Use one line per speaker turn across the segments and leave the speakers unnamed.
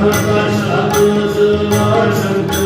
Shabbat Shalom, Shabbat Shalom.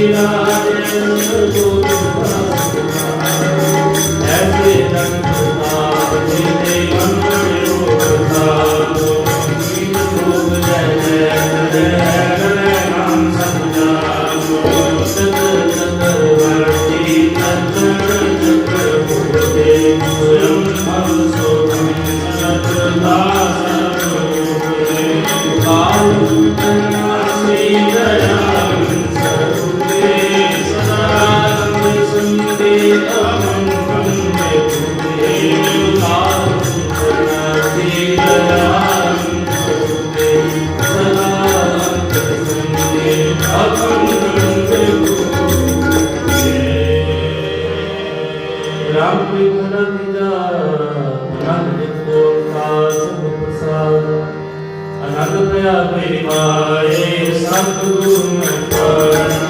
Yeah. ਅਨੁਭਵ ਨਿਵਾਏ ਸਤਿਗੁਰੂ Nanak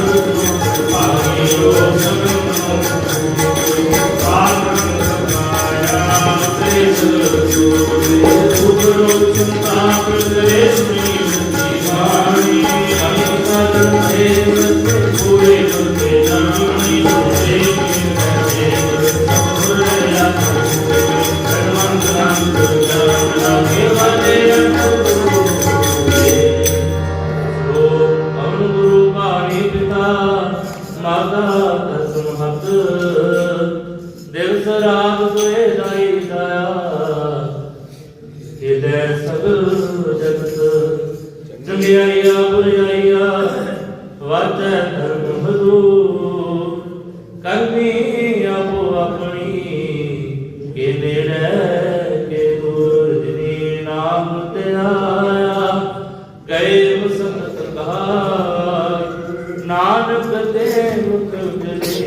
Hallelujah. Radha ਤਸੁ ਮਤ ਦਿਵਸ ਰਾਤ ਸੁਏ ਦਾਈ ਦਾਇਆ। ਹਿਰਦੈ ਸਭ ਜਗਤ, ਜੰਗਿਆਈਆ ਬੁਰਿਆਈਆ ਵਾਤੈ ਧਰਮ ਹਦੂ ਕਰਮੀ ਆਪੋ ਆਪਣੀ, ਕੇ ਨੇੜੇ ਕੇ ਦੂਰ, ਜਿਨੀ ਨਾਮ ਤੇ ਆਇਆ। ਕੈ ਮੁਸੰਤ ਕਹਾ really good